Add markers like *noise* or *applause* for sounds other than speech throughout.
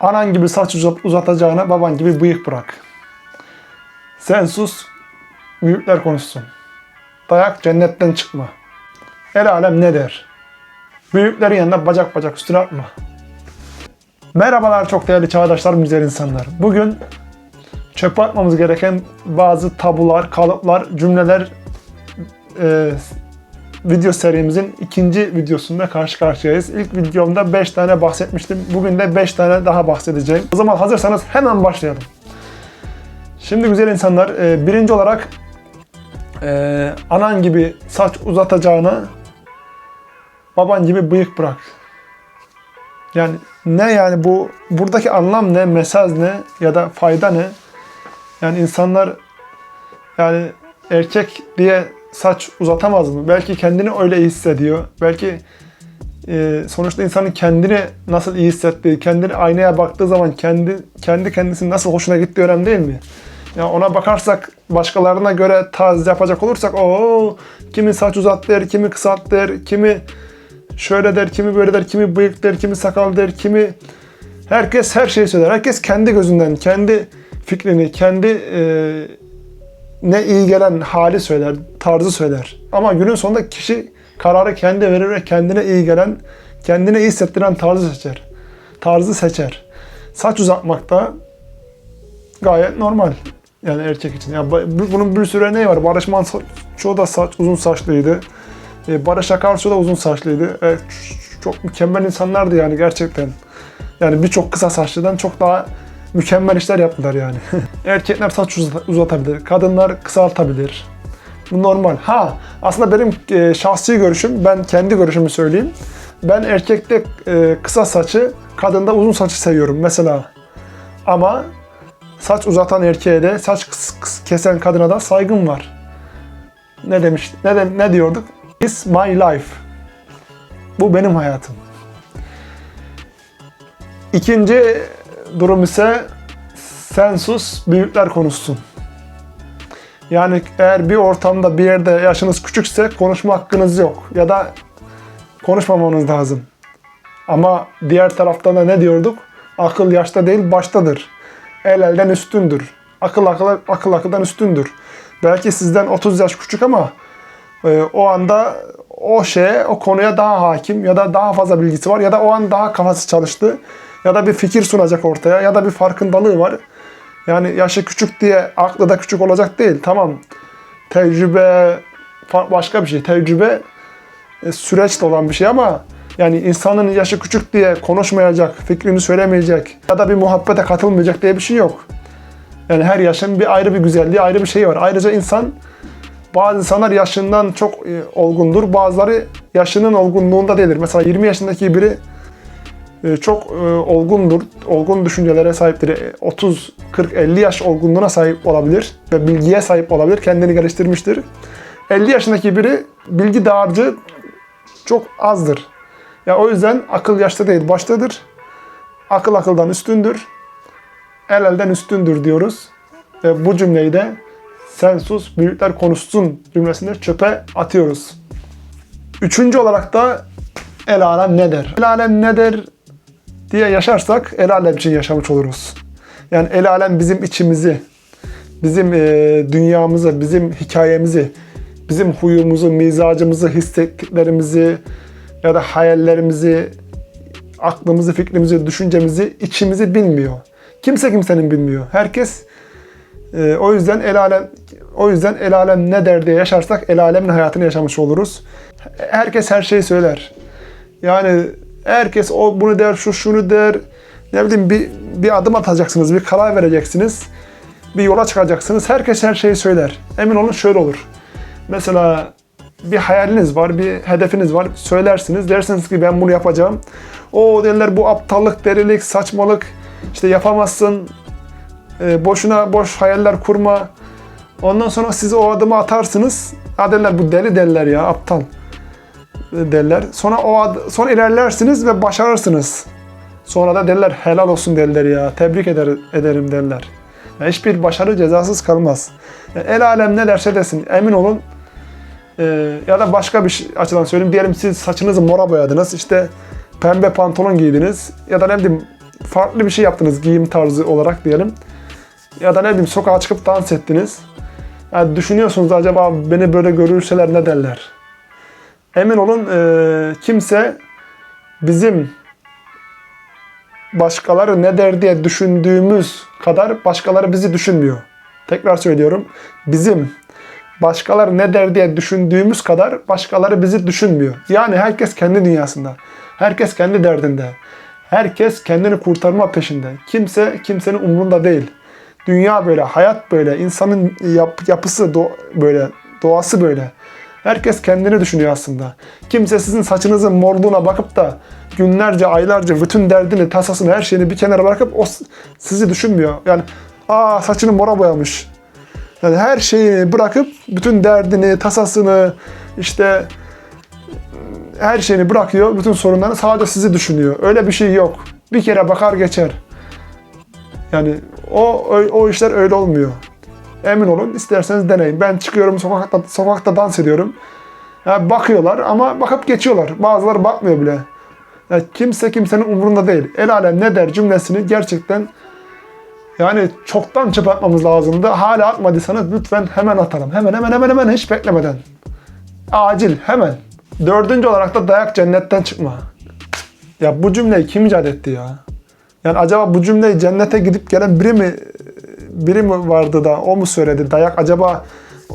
Anan gibi saç uzat, uzatacağına baban gibi bıyık bırak. Sen sus, büyükler konuşsun. Dayak cennetten çıkma. El alem ne der? Büyüklerin yanında bacak bacak üstüne atma. Merhabalar çok değerli çağdaşlarım, güzel insanlar. Bugün çöpe atmamız gereken bazı tabular, kalıplar, cümleler e, video serimizin ikinci videosunda karşı karşıyayız. İlk videomda 5 tane bahsetmiştim. Bugün de 5 tane daha bahsedeceğim. O zaman hazırsanız hemen başlayalım. Şimdi güzel insanlar, e, birinci olarak e, anan gibi saç uzatacağına baban gibi bıyık bırak. Yani ne yani bu buradaki anlam ne, mesaj ne ya da fayda ne? Yani insanlar yani erkek diye saç uzatamaz mı? Belki kendini öyle iyi hissediyor. Belki e, sonuçta insanın kendini nasıl iyi hissettiği, kendini aynaya baktığı zaman kendi kendi kendisinin nasıl hoşuna gittiği önemli değil mi? Ya ona bakarsak başkalarına göre tarz yapacak olursak o kimi saç uzat der, kimi kısalt der, kimi şöyle der, kimi böyle der, kimi bıyık der, kimi sakal der, kimi herkes her şeyi söyler. Herkes kendi gözünden, kendi fikrini, kendi e, ne iyi gelen hali söyler, tarzı söyler. Ama günün sonunda kişi kararı kendi verir ve kendine iyi gelen, kendine iyi hissettiren tarzı seçer. Tarzı seçer. Saç uzatmak da gayet normal. Yani erkek için. Ya bu- bunun bir sürü örneği var. Barış Manço da saç uzun saçlıydı. E, Barış Akarsu da uzun saçlıydı. E, çok mükemmel insanlardı yani gerçekten. Yani birçok kısa saçlıdan çok daha mükemmel işler yaptılar yani. *laughs* Erkekler saç uzat- uzatabilir, kadınlar kısaltabilir. Bu normal. Ha, aslında benim e, şahsi görüşüm, ben kendi görüşümü söyleyeyim. Ben erkekte e, kısa saçı, kadında uzun saçı seviyorum mesela. Ama saç uzatan erkeğe de, saç kesen kadına da saygım var. Ne demiş? Ne de, ne diyorduk? It's my life. Bu benim hayatım. İkinci durum ise sen sus, büyükler konuşsun. Yani eğer bir ortamda bir yerde yaşınız küçükse konuşma hakkınız yok ya da konuşmamanız lazım. Ama diğer taraftan da ne diyorduk? Akıl yaşta değil baştadır. El elden üstündür. Akıl akıl akıl akıldan üstündür. Belki sizden 30 yaş küçük ama e, o anda o şeye, o konuya daha hakim ya da daha fazla bilgisi var ya da o an daha kafası çalıştı ya da bir fikir sunacak ortaya ya da bir farkındalığı var. Yani yaşı küçük diye aklı da küçük olacak değil. Tamam. Tecrübe başka bir şey. Tecrübe e, süreçte olan bir şey ama yani insanın yaşı küçük diye konuşmayacak, fikrini söylemeyecek ya da bir muhabbete katılmayacak diye bir şey yok. Yani her yaşın bir ayrı bir güzelliği, ayrı bir şey var. Ayrıca insan bazı insanlar yaşından çok e, olgundur. Bazıları yaşının olgunluğunda değildir. Mesela 20 yaşındaki biri çok e, olgundur. Olgun düşüncelere sahiptir. E, 30, 40, 50 yaş olgunluğuna sahip olabilir ve bilgiye sahip olabilir. Kendini geliştirmiştir. 50 yaşındaki biri bilgi dağarcığı çok azdır. Ya o yüzden akıl yaşta değil baştadır. Akıl akıldan üstündür. El elden üstündür diyoruz. Ve bu cümleyi de sen sus büyükler konuşsun cümlesinde çöpe atıyoruz. Üçüncü olarak da el alem ne der? El alem ne der diye yaşarsak el alem için yaşamış oluruz. Yani el alem bizim içimizi, bizim e, dünyamızı, bizim hikayemizi, bizim huyumuzu, mizacımızı, hissettiklerimizi ya da hayallerimizi, aklımızı, fikrimizi, düşüncemizi, içimizi bilmiyor. Kimse kimsenin bilmiyor. Herkes e, o yüzden el alem o yüzden el alem ne der diye yaşarsak el alemin hayatını yaşamış oluruz. Herkes her şeyi söyler. Yani herkes o bunu der, şu şunu der. Ne bileyim bir bir adım atacaksınız, bir karar vereceksiniz. Bir yola çıkacaksınız. Herkes her şeyi söyler. Emin olun şöyle olur. Mesela bir hayaliniz var, bir hedefiniz var. Söylersiniz. Dersiniz ki ben bunu yapacağım. O derler bu aptallık, delilik, saçmalık. İşte yapamazsın. E, boşuna boş hayaller kurma. Ondan sonra siz o adımı atarsınız. Ha derler bu deli derler ya aptal derler. Sonra o ad- sonra ilerlersiniz ve başarırsınız. Sonra da derler helal olsun derler ya. Tebrik eder, ederim derler. Ya hiçbir başarı cezasız kalmaz. Yani el alem ne derse desin emin olun e, ya da başka bir şey- açıdan söyleyeyim. Diyelim siz saçınızı mora boyadınız. işte pembe pantolon giydiniz. Ya da ne bileyim farklı bir şey yaptınız giyim tarzı olarak diyelim. Ya da ne bileyim sokağa çıkıp dans ettiniz. Yani düşünüyorsunuz acaba beni böyle görürseler ne derler? Emin olun e, kimse bizim başkaları ne der diye düşündüğümüz kadar başkaları bizi düşünmüyor. Tekrar söylüyorum. Bizim başkaları ne der diye düşündüğümüz kadar başkaları bizi düşünmüyor. Yani herkes kendi dünyasında. Herkes kendi derdinde. Herkes kendini kurtarma peşinde. Kimse kimsenin umrunda değil. Dünya böyle, hayat böyle, insanın yap- yapısı do- böyle, doğası böyle. Herkes kendini düşünüyor aslında. Kimse sizin saçınızın morluğuna bakıp da günlerce, aylarca bütün derdini, tasasını, her şeyini bir kenara bırakıp o sizi düşünmüyor. Yani aa saçını mora boyamış. Yani her şeyi bırakıp bütün derdini, tasasını, işte her şeyini bırakıyor. Bütün sorunlarını sadece sizi düşünüyor. Öyle bir şey yok. Bir kere bakar geçer. Yani o o, o işler öyle olmuyor. Emin olun isterseniz deneyin. Ben çıkıyorum sokakta sokakta dans ediyorum. Ya bakıyorlar ama bakıp geçiyorlar. Bazıları bakmıyor bile. Ya kimse kimsenin umurunda değil. El alem ne der cümlesini gerçekten yani çoktan çöp atmamız lazımdı. Hala atmadıysanız lütfen hemen atalım. Hemen hemen hemen hemen hiç beklemeden. Acil hemen. Dördüncü olarak da dayak cennetten çıkma. Ya bu cümleyi kim icat etti ya? Yani acaba bu cümleyi cennete gidip gelen biri mi biri mi vardı da o mu söyledi? Dayak acaba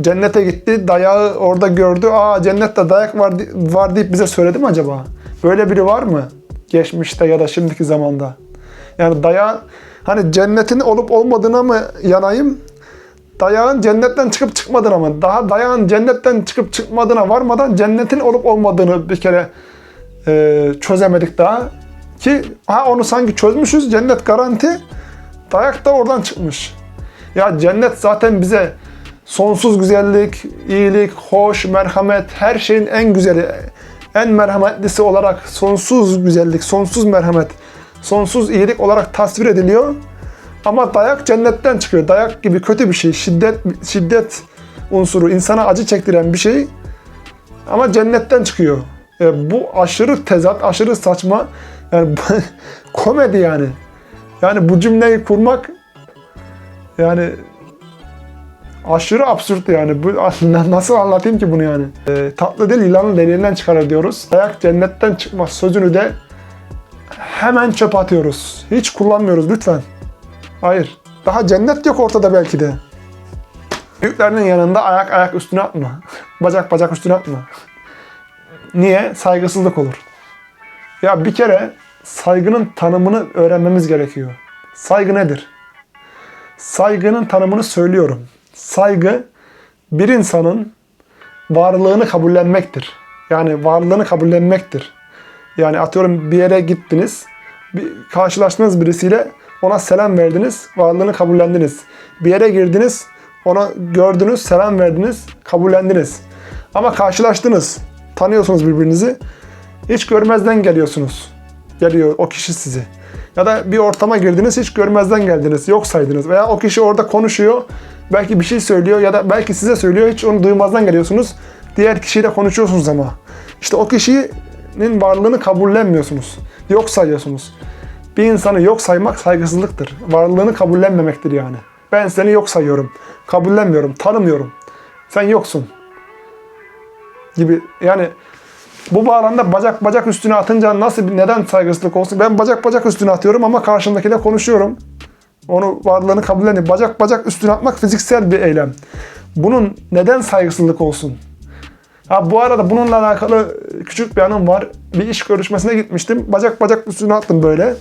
cennete gitti, dayağı orada gördü. Aa cennette dayak var, var deyip bize söyledi mi acaba? Böyle biri var mı? Geçmişte ya da şimdiki zamanda. Yani dayağın hani cennetin olup olmadığına mı yanayım? Dayağın cennetten çıkıp çıkmadığına mı? Daha dayağın cennetten çıkıp çıkmadığına varmadan cennetin olup olmadığını bir kere e, çözemedik daha. Ki ha onu sanki çözmüşüz. Cennet garanti. Dayak da oradan çıkmış. Ya cennet zaten bize sonsuz güzellik, iyilik, hoş, merhamet, her şeyin en güzeli, en merhametlisi olarak sonsuz güzellik, sonsuz merhamet, sonsuz iyilik olarak tasvir ediliyor. Ama dayak cennetten çıkıyor. Dayak gibi kötü bir şey, şiddet şiddet unsuru, insana acı çektiren bir şey. Ama cennetten çıkıyor. E, bu aşırı tezat, aşırı saçma. Yani *laughs* komedi yani. Yani bu cümleyi kurmak yani aşırı absürt yani. Bu *laughs* nasıl anlatayım ki bunu yani? E, tatlı dil yılanın deliğinden çıkarır diyoruz. Dayak cennetten çıkmaz sözünü de hemen çöp atıyoruz. Hiç kullanmıyoruz lütfen. Hayır. Daha cennet yok ortada belki de. Büyüklerinin yanında ayak ayak üstüne atma. *laughs* Bacak bacak üstüne atma. Niye? Saygısızlık olur. Ya bir kere saygının tanımını öğrenmemiz gerekiyor. Saygı nedir? Saygının tanımını söylüyorum. Saygı bir insanın varlığını kabullenmektir. Yani varlığını kabullenmektir. Yani atıyorum bir yere gittiniz, bir karşılaştığınız birisiyle ona selam verdiniz, varlığını kabullendiniz. Bir yere girdiniz, ona gördünüz, selam verdiniz, kabullendiniz. Ama karşılaştınız, tanıyorsunuz birbirinizi, hiç görmezden geliyorsunuz. Geliyor o kişi sizi. Ya da bir ortama girdiniz, hiç görmezden geldiniz, yok saydınız. Veya o kişi orada konuşuyor, belki bir şey söylüyor ya da belki size söylüyor, hiç onu duymazdan geliyorsunuz. Diğer kişiyle konuşuyorsunuz ama. İşte o kişinin varlığını kabullenmiyorsunuz. Yok sayıyorsunuz. Bir insanı yok saymak saygısızlıktır. Varlığını kabullenmemektir yani. Ben seni yok sayıyorum. Kabullenmiyorum, tanımıyorum. Sen yoksun. Gibi yani bu bağlamda bacak bacak üstüne atınca nasıl bir neden saygısızlık olsun? Ben bacak bacak üstüne atıyorum ama karşımdakiyle konuşuyorum. Onu varlığını kabullenip bacak bacak üstüne atmak fiziksel bir eylem. Bunun neden saygısızlık olsun? Ha bu arada bununla alakalı küçük bir anım var. Bir iş görüşmesine gitmiştim. Bacak bacak üstüne attım böyle.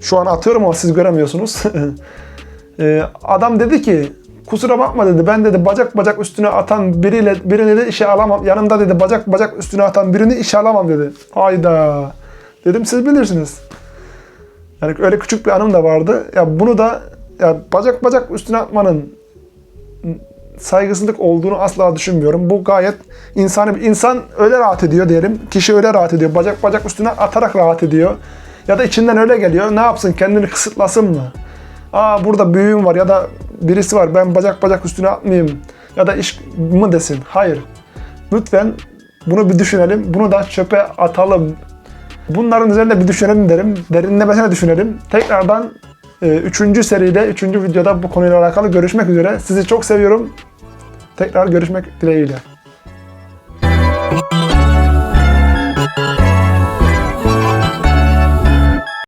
Şu an atıyorum ama siz göremiyorsunuz. *laughs* Ee, adam dedi ki kusura bakma dedi ben dedi bacak bacak üstüne atan biriyle birini de işe alamam. Yanımda dedi bacak bacak üstüne atan birini işe alamam dedi. Hayda. Dedim siz bilirsiniz. Yani öyle küçük bir anım da vardı. Ya bunu da ya bacak bacak üstüne atmanın saygısızlık olduğunu asla düşünmüyorum. Bu gayet insani bir insan öyle rahat ediyor diyelim. Kişi öyle rahat ediyor. Bacak bacak üstüne atarak rahat ediyor. Ya da içinden öyle geliyor. Ne yapsın? Kendini kısıtlasın mı? Aa burada büyüğüm var ya da birisi var. Ben bacak bacak üstüne atmayayım. Ya da iş mı desin? Hayır. Lütfen bunu bir düşünelim. Bunu da çöpe atalım. Bunların üzerinde bir düşünelim derim. Derinlemesine düşünelim. Tekrardan 3. seride, 3. videoda bu konuyla alakalı görüşmek üzere. Sizi çok seviyorum. Tekrar görüşmek dileğiyle.